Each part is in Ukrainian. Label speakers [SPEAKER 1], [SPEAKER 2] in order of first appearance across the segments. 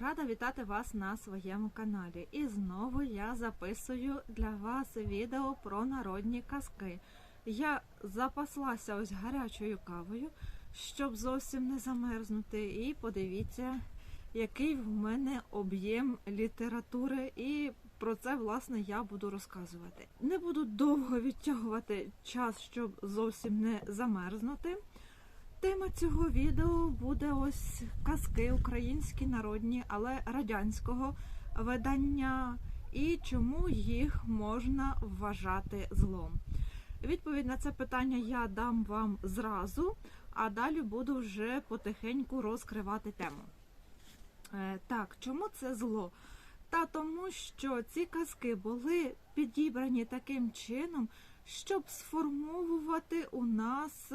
[SPEAKER 1] Рада вітати вас на своєму каналі. І знову я записую для вас відео про народні казки. Я запаслася ось гарячою кавою, щоб зовсім не замерзнути. І подивіться, який в мене об'єм літератури, і про це власне я буду розказувати. Не буду довго відтягувати час, щоб зовсім не замерзнути. Тема цього відео буде ось казки українські народні, але радянського видання, і чому їх можна вважати злом. Відповідь на це питання я дам вам зразу, а далі буду вже потихеньку розкривати тему. Е, Так, чому це зло? Та тому, що ці казки були підібрані таким чином, щоб сформовувати у нас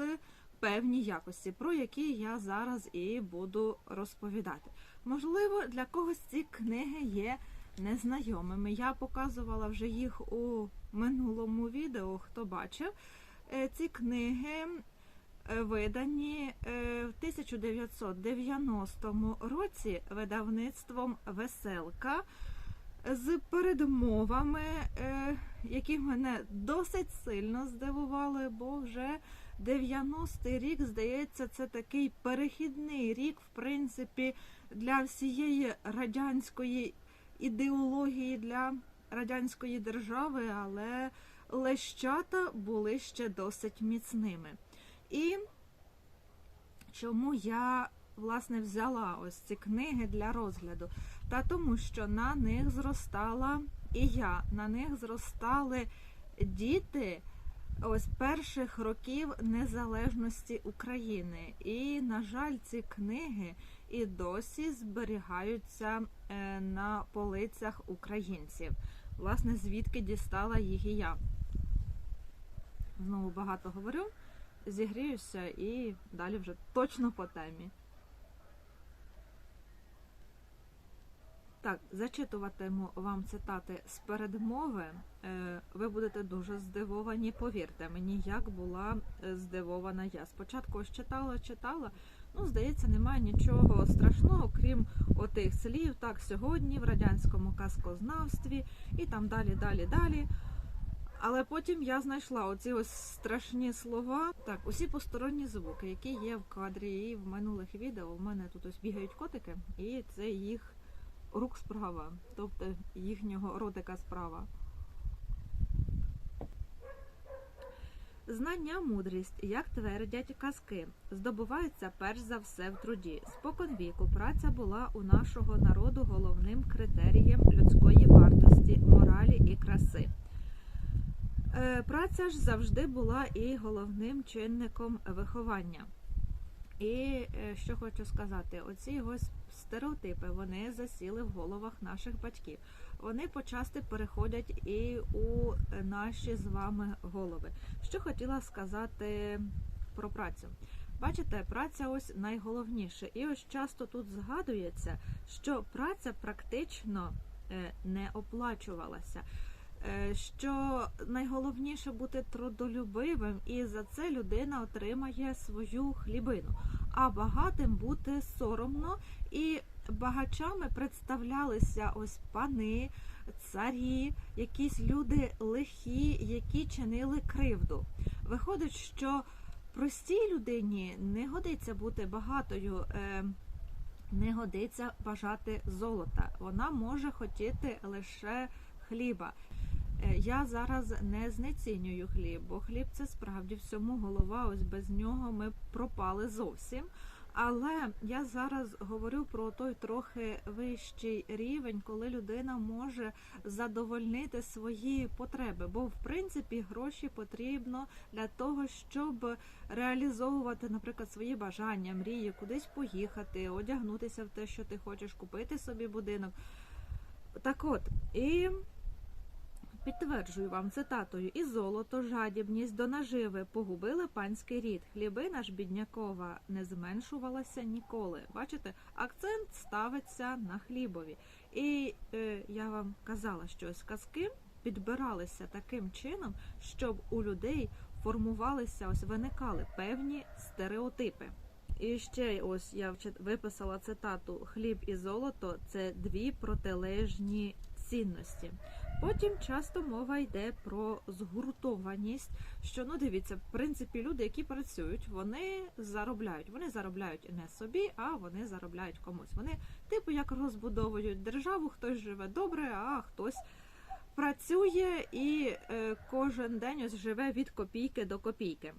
[SPEAKER 1] певні якості, про які я зараз і буду розповідати. Можливо, для когось ці книги є незнайомими. Я показувала вже їх у минулому відео, хто бачив. Е, Ці книги е, видані е, в 1990 році видавництвом Веселка з передмовами, які мене досить сильно здивували, бо вже 90-й рік, здається, це такий перехідний рік, в принципі, для всієї радянської ідеології, для радянської держави, але лещата були ще досить міцними. І чому я власне взяла ось ці книги для розгляду? Та тому, що на них зростала і я, на них зростали діти ось перших років незалежності України. І, на жаль, ці книги і досі зберігаються е, на полицях українців. Власне, звідки дістала їх і я. Знову багато говорю, зігріюся і далі вже точно по темі. Так, зачитуватиму вам цитати з передмови. Е, Ви будете дуже здивовані, повірте мені, як була е, здивована я. Спочатку ось читала, читала. Ну, здається, немає нічого страшного, крім отих слів. Так, сьогодні в радянському казкознавстві і там далі, далі, далі. Але потім я знайшла оці ось страшні слова. Так, усі посторонні звуки, які є в кадрі і в минулих відео. У мене тут ось бігають котики, і це їх рук справа, тобто їхнього ротика справа. Знання, мудрість, як твердять казки, здобуваються перш за все в труді. Спокон віку праця була у нашого народу головним критерієм людської вартості, моралі і краси. Е, Праця ж завжди була і головним чинником виховання. І е, що хочу сказати, оці ось стереотипи вони засіли в головах наших батьків. Вони почасти переходять і у наші з вами голови. Що хотіла сказати про працю. Бачите, праця ось найголовніше. І ось часто тут згадується, що праця практично е, не оплачувалася. Е, Що найголовніше бути трудолюбивим, і за це людина отримає свою хлібину. А багатим бути соромно, і багачами представлялися ось пани, царі, якісь люди лихі, які чинили кривду. Виходить, що простій людині не годиться бути багатою. е, Не годиться бажати золота. Вона може хотіти лише хліба. Е, Я зараз не знецінюю хліб, бо хліб це справді всьому голова. Ось без нього ми пропали зовсім. Але я зараз говорю про той трохи вищий рівень, коли людина може задовольнити свої потреби. Бо в принципі гроші потрібно для того, щоб реалізовувати, наприклад, свої бажання, мрії, кудись поїхати, одягнутися в те, що ти хочеш, купити собі будинок. Так от, і Підтверджую вам цитатою і золото, жадібність до наживи погубили панський рід. Хлібина ж біднякова не зменшувалася ніколи. Бачите, акцент ставиться на хлібові. І е, я вам казала, що ось казки підбиралися таким чином, щоб у людей формувалися, ось виникали певні стереотипи. І ще ось я виписала цитату: хліб і золото це дві протилежні цінності. Потім часто мова йде про згуртованість. Що ну дивіться, в принципі, люди, які працюють, вони заробляють. Вони заробляють не собі, а вони заробляють комусь. Вони, типу, як розбудовують державу, хтось живе добре, а хтось працює і е, кожен день ось живе від копійки до копійки.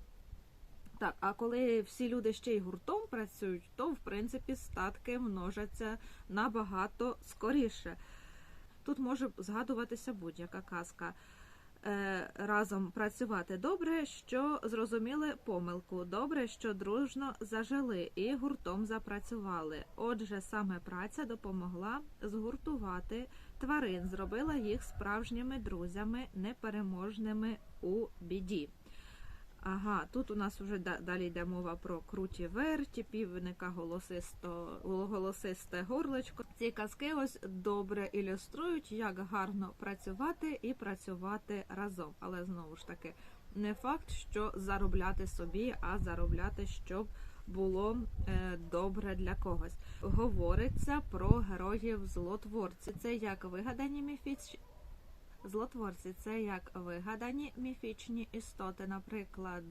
[SPEAKER 1] Так, а коли всі люди ще й гуртом працюють, то в принципі статки множаться набагато скоріше. Тут може згадуватися будь-яка казка. Е, разом працювати добре, що зрозуміли помилку, добре, що дружно зажили і гуртом запрацювали. Отже, саме праця допомогла згуртувати тварин, зробила їх справжніми друзями, непереможними у біді. Ага, тут у нас вже далі йде мова про круті верті, півника голосисто, голосисте горлечко. Ці казки ось добре ілюструють, як гарно працювати і працювати разом. Але знову ж таки, не факт, що заробляти собі, а заробляти, щоб було е, добре для когось. Говориться про героїв злотворців. Це як вигадані міфічні Злотворці це як вигадані міфічні істоти, наприклад,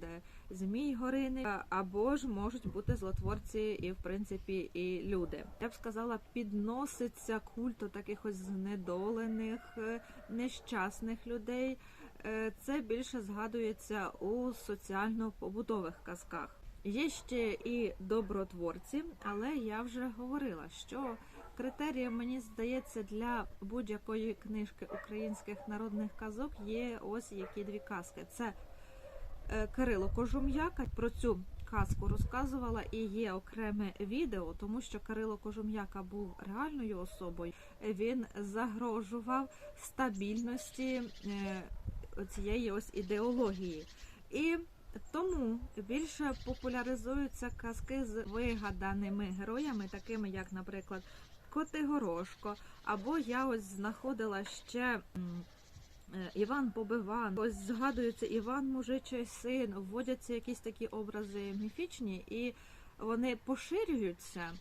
[SPEAKER 1] змій горини, або ж можуть бути злотворці і в принципі і люди. Я б сказала, підноситься культу таких ось знедолених, е, нещасних людей. Е, Це більше згадується у соціально-побутових казках. Є ще і добротворці, але я вже говорила, що Критерієм, мені здається, для будь-якої книжки українських народних казок є ось які дві казки. Це е, Кирило Кожум'яка. Про цю казку розказувала і є окреме відео, тому що Кирило Кожум'яка був реальною особою. Він загрожував стабільності е, цієї ось ідеології. І тому більше популяризуються казки з вигаданими героями, такими як, наприклад, Котигорошко, або я ось знаходила ще е, Іван Побиван. Ось згадується Іван Мужичий син, вводяться якісь такі образи міфічні, і вони поширюються,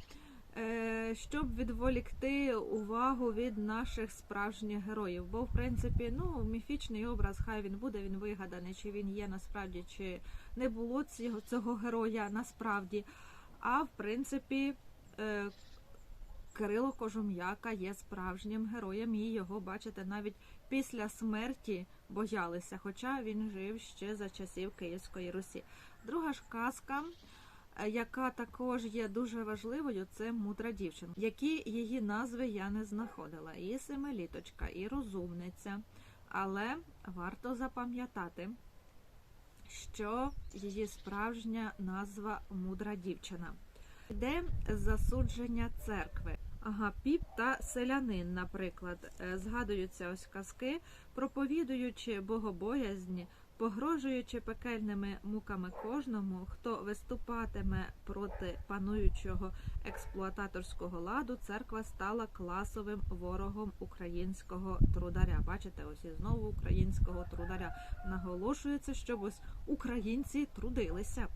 [SPEAKER 1] е, щоб відволікти увагу від наших справжніх героїв. Бо, в принципі, ну, міфічний образ, хай він буде, він вигаданий, чи він є насправді, чи не було цього, цього героя насправді. А в принципі. Кирило Кожум'яка є справжнім героєм, і його, бачите, навіть після смерті боялися, хоча він жив ще за часів Київської Русі. Друга ж казка, е, яка також є дуже важливою, це мудра дівчинка. Які її назви я не знаходила. І семиліточка, і розумниця. Але варто запам'ятати, що її справжня назва мудра дівчина. Йде засудження церкви. Ага, піп та селянин, наприклад, Е, згадуються ось казки, проповідуючи богобоязнь, погрожуючи пекельними муками кожному, хто виступатиме проти пануючого експлуататорського ладу, церква стала класовим ворогом українського трударя. Бачите, ось і знову українського трударя наголошується, щоб ось українці трудилися.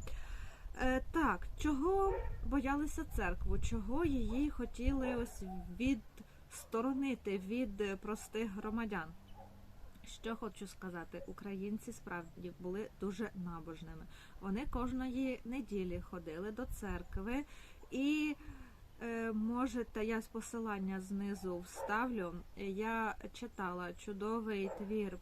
[SPEAKER 1] Е, так, чого боялися церкву? Чого її хотіли ось відсторонити від е, простих громадян? Що хочу сказати, українці справді були дуже набожними. Вони кожної неділі ходили до церкви і. е, Можете, я з посилання знизу вставлю. Я читала чудовий твір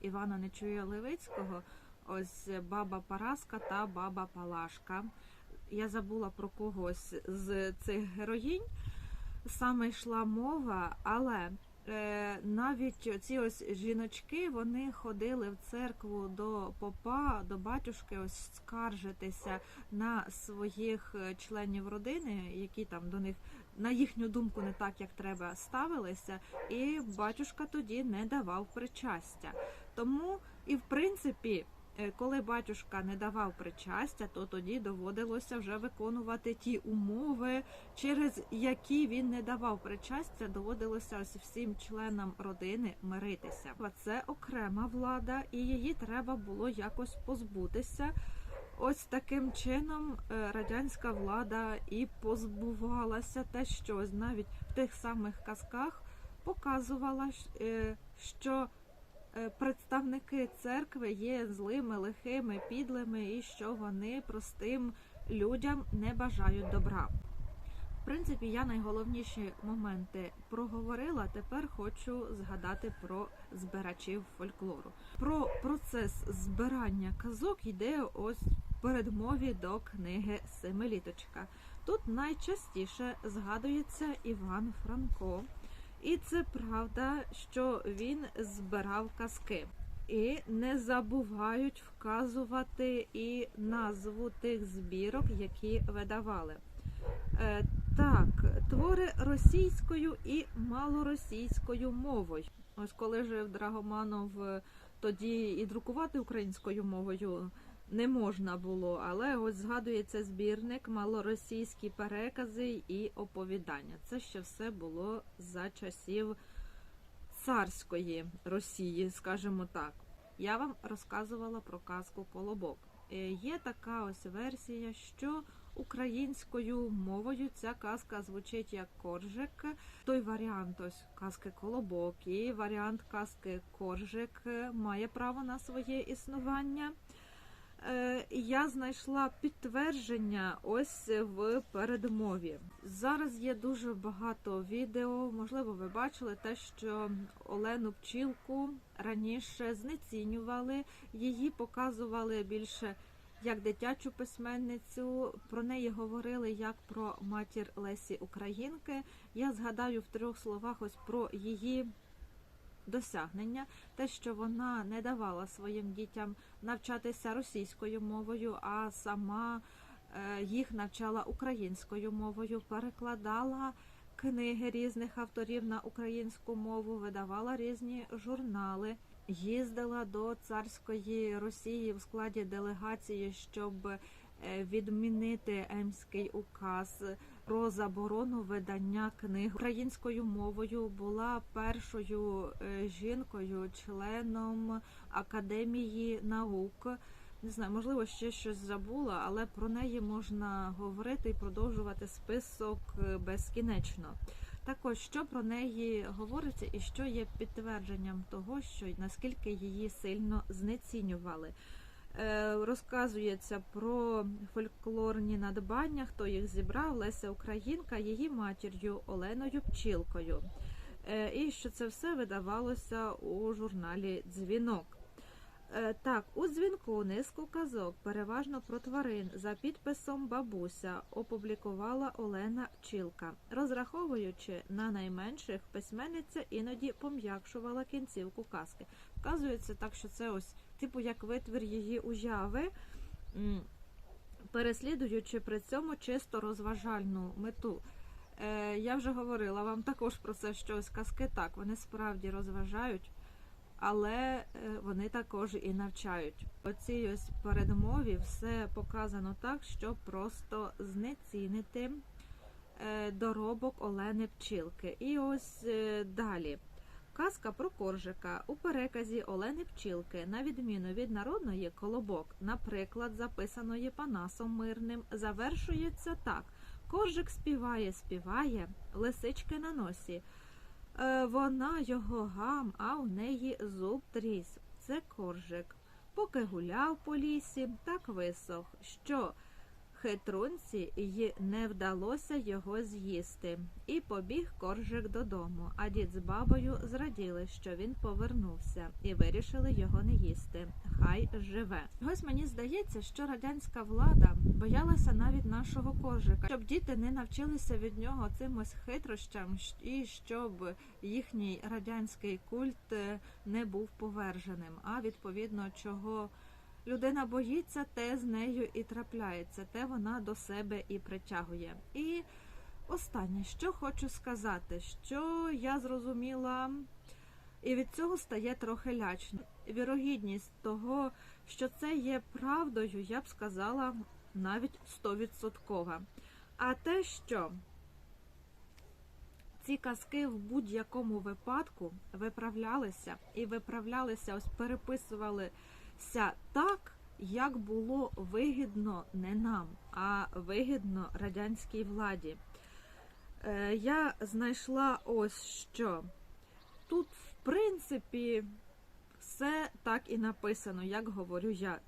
[SPEAKER 1] Івана Нечуя Левицького ось баба Параска та баба Палашка. Я забула про когось з цих героїнь. Саме йшла мова, але е, навіть ці ось жіночки вони ходили в церкву до попа, до батюшки, ось скаржитися на своїх е, членів родини, які там до них, на їхню думку, не так як треба ставилися, і батюшка тоді не давав причастя. Тому і в принципі. Е, Коли батюшка не давав причастя, то тоді доводилося вже виконувати ті умови, через які він не давав причастя, доводилося всім членам родини миритися. Це окрема влада, і її треба було якось позбутися. ось таким чином е, радянська влада і позбувалася те, що ось навіть в тих самих казках показувала, е, що представники церкви є злими, лихими, підлими, і що вони простим людям не бажають добра. В принципі, я найголовніші моменти проговорила. Тепер хочу згадати про збирачів фольклору. Про процес збирання казок йде ось в передмові до книги Семиліточка. Тут найчастіше згадується Іван Франко, і це правда, що він збирав казки. І не забувають вказувати і назву тих збірок, які видавали. Е, так, твори російською і малоросійською мовою. Ось коли жив Драгоманов, е, тоді і друкувати українською мовою не можна було, але ось згадується збірник, малоросійські перекази і оповідання. Це ще все було за часів царської Росії, скажімо так. Я вам розказувала про казку Колобок. Е, Є така ось версія, що українською мовою ця казка звучить як коржик. Той варіант ось казки Колобок і варіант казки Коржик має право на своє існування. Е, Я знайшла підтвердження ось в передмові. Зараз є дуже багато відео. Можливо, ви бачили те, що Олену Пчілку раніше знецінювали, її показували більше як дитячу письменницю. Про неї говорили як про матір Лесі Українки. Я згадаю в трьох словах ось про її досягнення, те, що вона не давала своїм дітям навчатися російською мовою, а сама е, їх навчала українською мовою, перекладала книги різних авторів на українську мову, видавала різні журнали. Їздила до царської Росії в складі делегації, щоб е, відмінити Емський указ про заборону видання книг українською мовою. Була першою е, жінкою, членом Академії наук. Не знаю, можливо, ще щось забула, але про неї можна говорити і продовжувати список е, безкінечно. Також що про неї говориться, і що є підтвердженням того, що наскільки її сильно знецінювали. Е, розказується про фольклорні надбання, хто їх зібрав, Леся Українка, її матір'ю Оленою Пчілкою. Е, і що це все видавалося у журналі Дзвінок. Е, Так, у дзвінку низку казок, переважно про тварин, за підписом бабуся опублікувала Олена Пчілка. Розраховуючи на найменших, письменниця іноді пом'якшувала кінцівку казки. Вказується так, що це ось типу як витвір її уяви, переслідуючи при цьому чисто розважальну мету. Е, я вже говорила вам також про це, що ось казки так, вони справді розважають але е, вони також і навчають. Оцій ось передмові все показано так, щоб просто знецінити е, доробок Олени Пчілки. І ось е, далі. Казка про коржика у переказі Олени Пчілки, на відміну від народної колобок, наприклад, записаної Панасом Мирним, завершується так: Коржик співає, співає, лисички на носі. Е, Вона його гам, а у неї зуб тріс. Це коржик. Поки гуляв по лісі, так висох, що хитрунці й не вдалося його з'їсти. І побіг коржик додому, а дід з бабою зраділи, що він повернувся, і вирішили його не їсти. Хай живе. Ось мені здається, що радянська влада боялася навіть нашого коржика, щоб діти не навчилися від нього цим ось хитрощам, і щоб їхній радянський культ е, не був поверженим. А відповідно, чого людина боїться, те з нею і трапляється, те вона до себе і притягує. І останнє, що хочу сказати, що я зрозуміла. І від цього стає трохи лячно. Вірогідність того, що це є правдою, я б сказала навіть стовідсоткова. А те, що ці казки в будь-якому випадку виправлялися і виправлялися, ось переписувалися так, як було вигідно не нам, а вигідно радянській владі. Е, Я знайшла ось що. Тут, в принципі, все так і написано, як говорю я.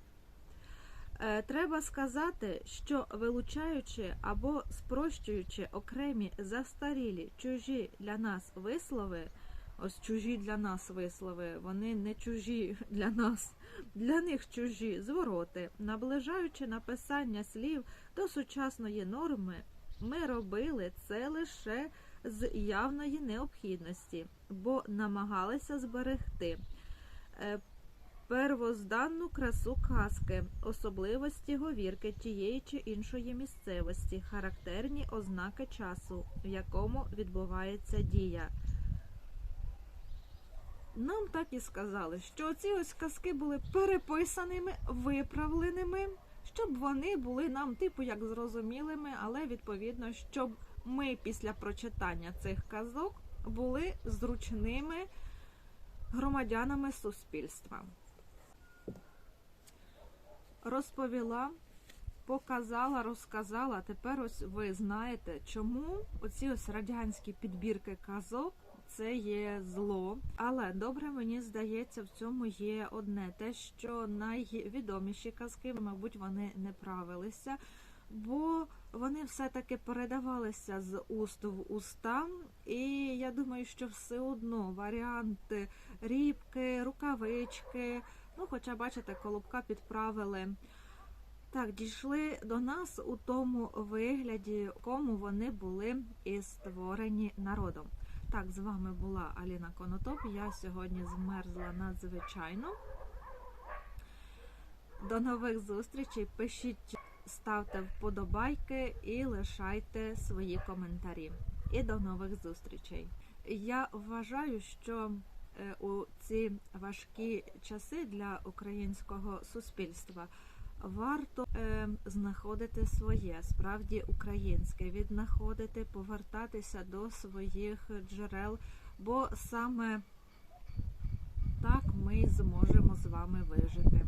[SPEAKER 1] Е, Треба сказати, що вилучаючи або спрощуючи окремі застарілі чужі для нас вислови, ось чужі для нас вислови, вони не чужі для нас, для них чужі звороти, наближаючи написання слів до сучасної норми, ми робили це лише з явної необхідності, бо намагалися зберегти. е, первозданну красу казки, особливості говірки тієї чи іншої місцевості, характерні ознаки часу, в якому відбувається дія. Нам так і сказали, що ці ось казки були переписаними, виправленими, щоб вони були нам, типу, як зрозумілими, але відповідно, щоб ми після прочитання цих казок були зручними громадянами суспільства розповіла, показала, розказала. Тепер ось ви знаєте, чому оці ось радянські підбірки казок. Це є зло, але добре мені здається, в цьому є одне: те, що найвідоміші казки, мабуть, вони не правилися, бо вони все-таки передавалися з уст в уста. І я думаю, що все одно варіанти рібки, рукавички. Ну, хоча, бачите, колобка підправили. Так, дійшли до нас у тому вигляді, в якому вони були і створені народом. Так, з вами була Аліна Конотоп. Я сьогодні змерзла надзвичайно. До нових зустрічей. Пишіть, ставте вподобайки і лишайте свої коментарі. І до нових зустрічей. Я вважаю, що е, у ці важкі часи для українського суспільства варто е, знаходити своє, справді українське, віднаходити, повертатися до своїх джерел, бо саме так ми зможемо з вами вижити.